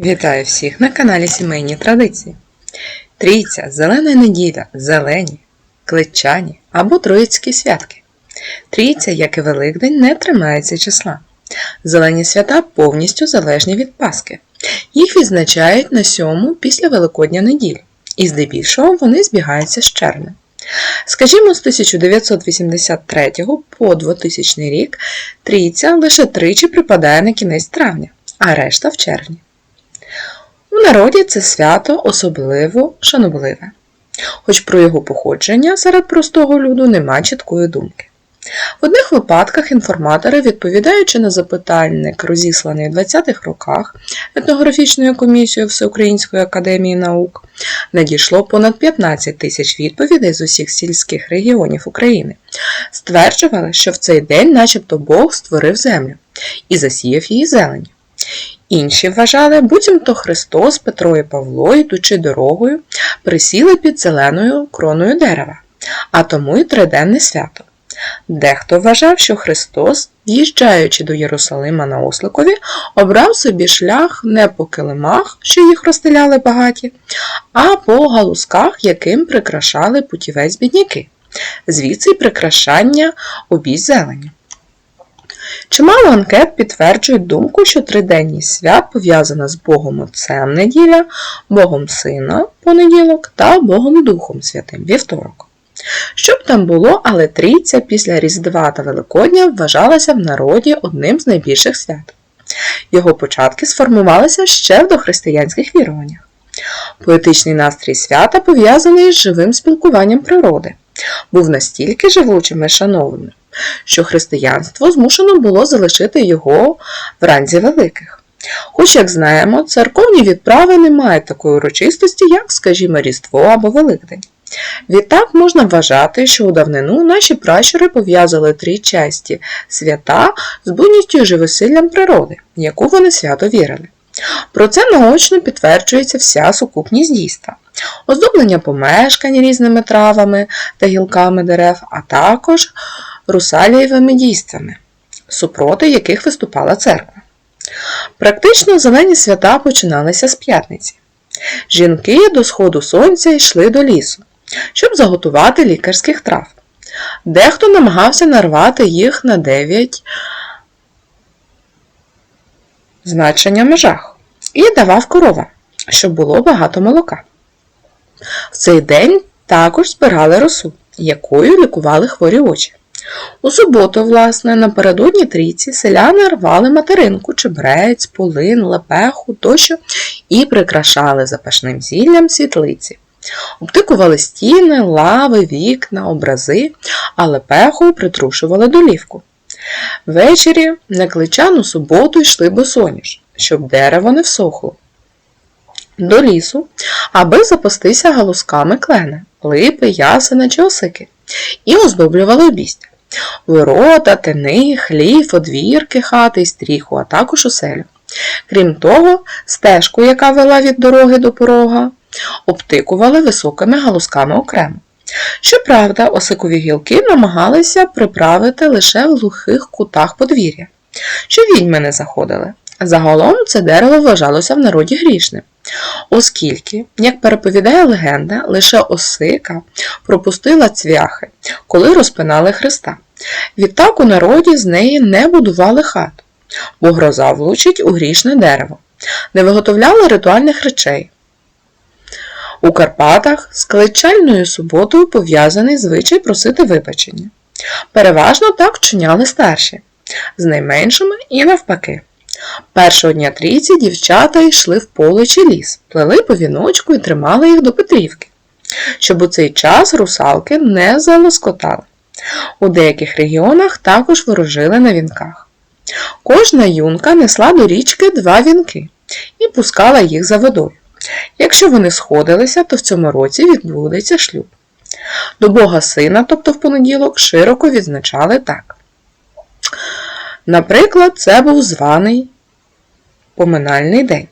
Вітаю всіх на каналі Сімейні Традиції. Трійця, Зелена неділя, зелені, кличані або Троїцькі святки. Трійця, як і Великдень, не тримається числа. Зелені свята повністю залежні від Пасхи. Їх відзначають на сьому після Великодня неділі, і здебільшого вони збігаються з червня. Скажімо, з 1983 по 2000 рік трійця лише тричі припадає на кінець травня, а решта в червні. У народі це свято особливо шанобливе, хоч про його походження серед простого люду нема чіткої думки. В одних випадках інформатори, відповідаючи на запитальник, розісланий в 20-х роках етнографічною комісією Всеукраїнської академії наук, надійшло понад 15 тисяч відповідей з усіх сільських регіонів України, стверджували, що в цей день начебто Бог створив землю і засіяв її зеленю. Інші вважали, буцімто Христос, Петро і Павло, йдучи дорогою, присіли під зеленою кроною дерева, а тому й триденне свято. Дехто вважав, що Христос, в'їжджаючи до Єрусалима на осликові, обрав собі шлях не по килимах, що їх розстеляли багаті, а по галузках, яким прикрашали путівець бідняки, звідси й прикрашання обій зелені. Чимало анкет підтверджують думку, що триденність свят пов'язана з Богом Отцем неділя, Богом Сина понеділок та Богом Духом Святим вівторок. Щоб там було, але трійця після Різдва та Великодня вважалася в народі одним з найбільших свят. Його початки сформувалися ще в дохристиянських віруваннях. Поетичний настрій свята пов'язаний з живим спілкуванням природи, був настільки живучим і шановним, що християнство змушено було залишити його в ранзі великих. Хоч, як знаємо, церковні відправи не мають такої урочистості, як, скажімо, Різдво або Великдень. Відтак можна вважати, що у давнину наші пращури пов'язали три часті свята з буйністю і живосиллям природи, яку вони свято вірили. Про це наочно підтверджується вся сукупність дійства, оздоблення помешкань різними травами та гілками дерев, а також русалієвими дійствами, супроти яких виступала церква. Практично зелені свята починалися з п'ятниці. Жінки до сходу сонця йшли до лісу, щоб заготувати лікарських трав. Дехто намагався нарвати їх на 9 значення межах і давав коровам, щоб було багато молока. В цей день також збирали росу, якою лікували хворі очі. У суботу, власне, напередодні трійці селяни рвали материнку, чебрець, полин, лепеху тощо і прикрашали запашним зіллям світлиці. Обтикували стіни, лави, вікна, образи, а лепеху притрушували долівку. Ввечері на кличану суботу йшли босоніж, щоб дерево не всохло. До лісу, аби запастися галузками клена, липи, ясена чи осики, і оздоблювали обістя. Ворота, тини, хлів, одвірки, хати й стріху, а також оселю. Крім того, стежку, яка вела від дороги до порога, обтикували високими галузками окремо. Щоправда, осикові гілки намагалися приправити лише в глухих кутах подвір'я, щоб відьми не заходили. Загалом це дерево вважалося в народі грішним, оскільки, як переповідає легенда, лише осика пропустила цвяхи, коли розпинали Христа. Відтак у народі з неї не будували хат, бо гроза влучить у грішне дерево, не виготовляли ритуальних речей. У Карпатах з кличальною суботою пов'язаний звичай просити вибачення. Переважно так вчиняли старші, з найменшими і навпаки. Першого дня трійці дівчата йшли в поле чи ліс, плели по віночку і тримали їх до Петрівки, щоб у цей час русалки не залоскотали. У деяких регіонах також ворожили на вінках. Кожна юнка несла до річки два вінки і пускала їх за водою. Якщо вони сходилися, то в цьому році відбудеться шлюб. До Бога Сина, тобто в понеділок, широко відзначали так. Наприклад, це був званий поминальний день.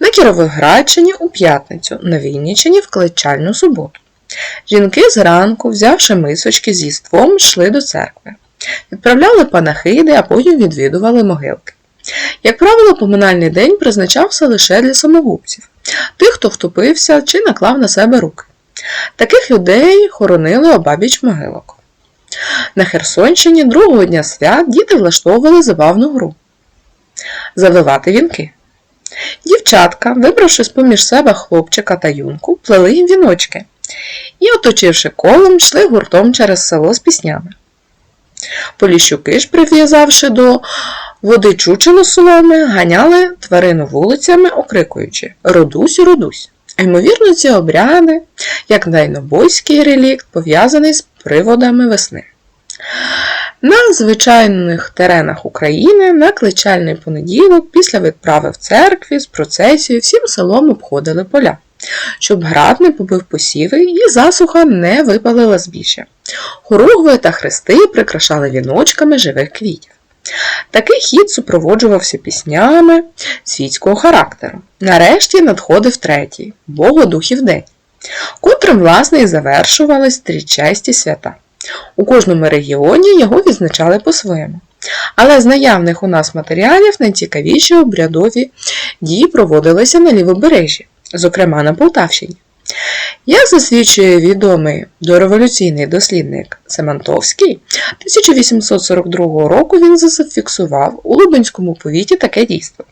На Кіровоградщині у п'ятницю, на Вінниччині в кличальну суботу. Жінки зранку, взявши мисочки з їством, йшли до церкви. Відправляли панахиди, а потім відвідували могилки. Як правило, поминальний день призначався лише для самогубців, тих, хто втопився чи наклав на себе руки. Таких людей хоронили обабіч могилок. На Херсонщині другого дня свят діти влаштовували забавну гру завивати вінки. Дівчатка, вибравши з-поміж себе хлопчика та юнку, плели їм віночки і, оточивши колом, йшли гуртом через село з піснями. Поліщуки ж, прив'язавши до води чучело соломи, ганяли тварину вулицями, окрикуючи Родусь, родусь. Ймовірно, ці обряди, як найнобойський релікт, пов'язаний з приводами весни. На звичайних теренах України на кличальний понеділок після відправи в церкві з процесією всім селом обходили поля, щоб град не побив посіви і засуха не випалила збіжжя. Хоругви та хрести прикрашали віночками живих квітів. Такий хід супроводжувався піснями світського характеру. Нарешті надходив третій Богодухів день, котрим, власне, і завершувались трічасті свята. У кожному регіоні його відзначали по-своєму. Але з наявних у нас матеріалів найцікавіші обрядові дії проводилися на лівобережжі, зокрема на Полтавщині. Як засвідчує відомий дореволюційний дослідник Семантовський, 1842 року він зафіксував у Лубенському повіті таке дійство.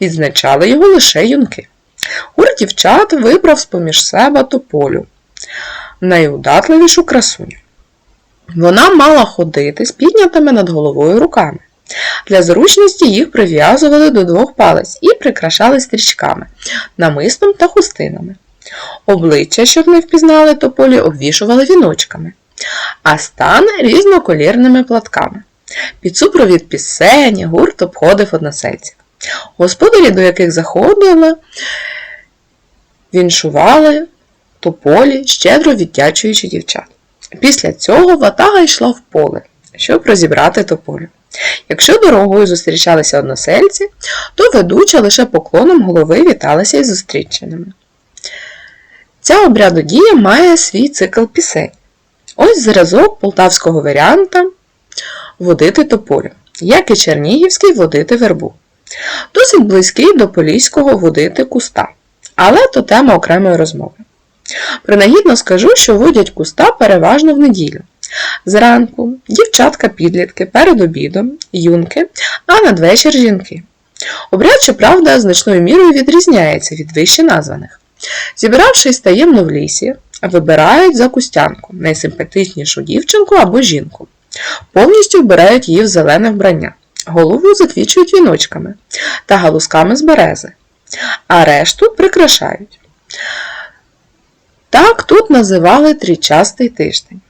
Відзначали його лише юнки. Гурт дівчат вибрав з-поміж себе тополю, найудатливішу красуню. Вона мала ходити з піднятими над головою руками. Для зручності їх прив'язували до двох палець і прикрашали стрічками, намистом та хустинами. Обличчя, щоб не впізнали тополі, обвішували віночками, а стан різноколірними платками. Під супровід пісень гурт обходив односельців. Господарі, до яких заходили, віншували тополі, щедро віддячуючи дівчат. Після цього ватага йшла в поле, щоб розібрати тополю. Якщо дорогою зустрічалися односельці, то ведуча лише поклоном голови віталася із зустріченими. Ця обрядодія має свій цикл пісень. Ось зразок полтавського варіанта водити тополю, як і чернігівський водити вербу. Досить близький до поліського водити куста, але то тема окремої розмови. Принагідно скажу, що водять куста переважно в неділю. Зранку дівчатка-підлітки перед обідом, юнки, а надвечір жінки. Обряд, щоправда, значною мірою відрізняється від вище названих. Зібравшись таємно в лісі, вибирають за кустянку найсимпатичнішу дівчинку або жінку. Повністю вбирають її в зелене вбрання. Голову заквічують віночками та галузками з берези, а решту прикрашають. Так тут називали трічастий тиждень.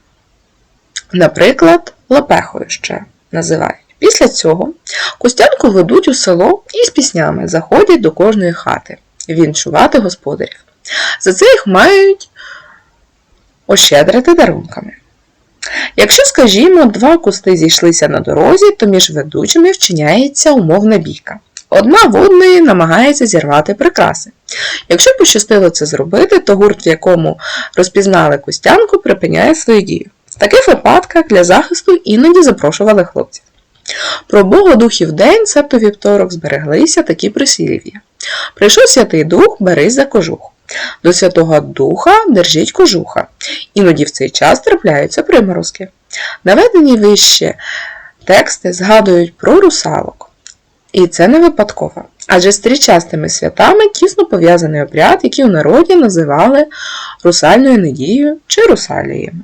Наприклад, лапехою ще називають. Після цього Костянку ведуть у село і з піснями заходять до кожної хати віншувати господарів. За це їх мають ощедрити дарунками. Якщо, скажімо, два кусти зійшлися на дорозі, то між ведучими вчиняється умовна бійка. Одна в одної намагається зірвати прикраси. Якщо пощастило це зробити, то гурт, в якому розпізнали кустянку, припиняє свою дію. Таких випадках для захисту іноді запрошували хлопців. Про Богодухів день, себто вівторок, збереглися такі прислів'я. Прийшов Святий Дух, берись за кожух. До Святого Духа держіть кожуха. Іноді в цей час трапляються приморозки. Наведені вище тексти згадують про русалок. І це не випадково. Адже з тричастими святами тісно пов'язаний обряд, який у народі називали русальною недією чи русалієм.